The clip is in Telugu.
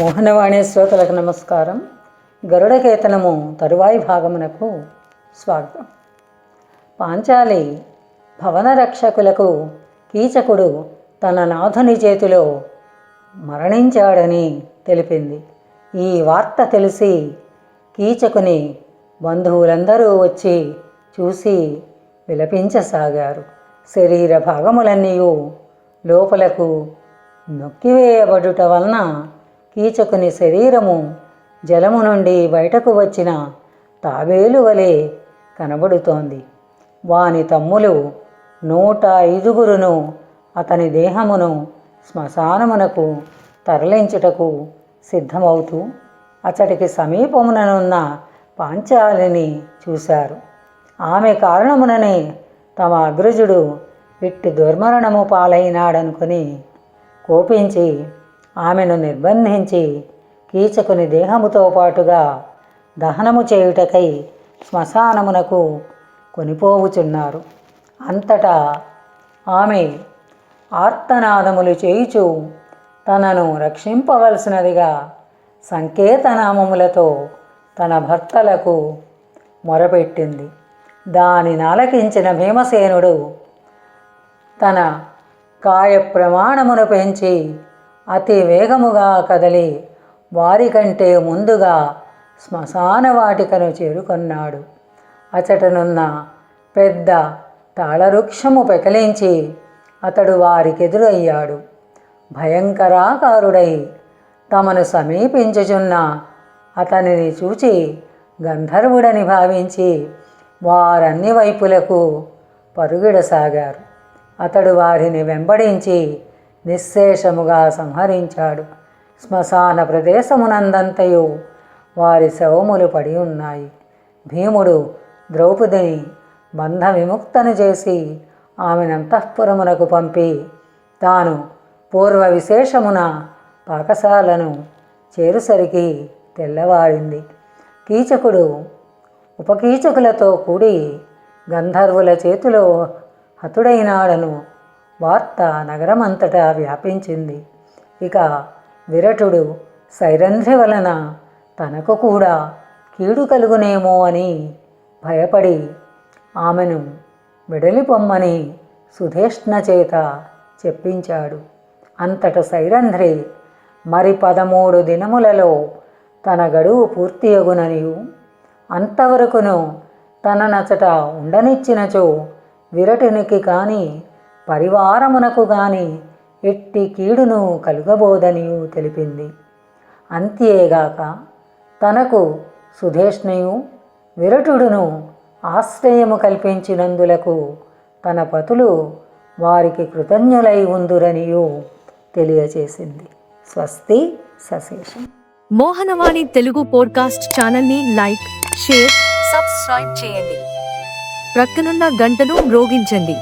మోహనవాణి శ్రోతలకు నమస్కారం. గరుడకేతనము తరువాయి భాగమునకు స్వాగతం. పాంచాలి భవన రక్షకులకు కీచకుడు తన నాథుని చేతిలో మరణించాడని తెలిపింది. ఈ వార్త తెలిసి కీచకుని బంధువులందరూ వచ్చి చూసి విలపించసాగారు. శరీర భాగములన్నీ లోపలకు నొక్కివేయబడుట వలన కీచకుని శరీరము జలము నుండి బయటకు వచ్చిన తాబేలు వలె కనబడుతోంది. వాని తమ్ములు నూట ఐదుగురును అతని దేహమును శ్మశానమునకు తరలించుటకు సిద్ధమవుతూ అతడికి సమీపముననున్న పాంచాలిని చూశారు. ఆమె కారణముననే తమ అగ్రజుడు ఇట్టి దుర్మరణము పాలైనాడనుకుని కోపించి ఆమెను నిర్బంధించి కీచకుని దేహముతో పాటుగా దహనము చేయుటకై శ్మశానమునకు కొనిపోవుచున్నారు. అంతటా ఆమె ఆర్తనాదములు చేయుచు తనను రక్షింపవలసినదిగా సంకేతనామములతో తన భర్తలకు మొరపెట్టింది. దాని నాలకించిన భీమసేనుడు తన కాయ ప్రమాణమును పెంచి అతి వేగముగా కదలి వారికంటే ముందుగా శ్మశాన వాటికను చేరుకున్నాడు. అచటనున్న పెద్ద తాళవృక్షము పెకలించి అతడు వారికెదురయ్యాడు. భయంకరాకారుడై తమను సమీపించుచున్న అతనిని చూచి గంధర్వుడని భావించి వారన్ని వైపులకు పరుగిడసాగారు. అతడు వారిని వెంబడించి నిశ్శేషముగా సంహరించాడు. శ్మశాన ప్రదేశమునందంతయు వారి శవములు పడి ఉన్నాయి. భీముడు ద్రౌపదిని బంధ విముక్తను చేసి ఆమెను అంతఃపురమునకు పంపి తాను పూర్వ విశేషమున పాకశాలను చేరుసరికి తెల్లవారింది. కీచకుడు ఉపకీచకులతో కూడి గంధర్వుల చేతిలో హతుడైనాడను వార్త నగరమంతటా వ్యాపించింది. ఇక విరటుడు సైరంధ్రి వలన తనకు కూడా కీడు కలుగునేమో అని భయపడి ఆమెను విడలిపొమ్మని సుధేష్ణ చేత చెప్పించాడు. అంతట సైరంధ్రి మరి పదమూడు దినములలో తన గడువు పూర్తియగుననియు. అంతవరకును తన నచట ఉండనిచ్చినచో విరటునికి కానీ పరివారమునకు గాని ఎట్టి కీడును కలుగబోదనియు తెలిపింది. అంతేగాక తనకు సుధేష్ణయు విరటుడును ఆశ్రయము కల్పించినందులకు తన పతులు వారికి కృతజ్ఞులై ఉందురనియు తెలియచేసింది. స్వస్తి సశేషం. మోహనవాణి తెలుగు పోడ్కాస్ట్ ఛానల్ని లైక్ షేర్ సబ్స్క్రైబ్ చేయండి. ప్రక్కనున్న గంటను మ్రోగించండి.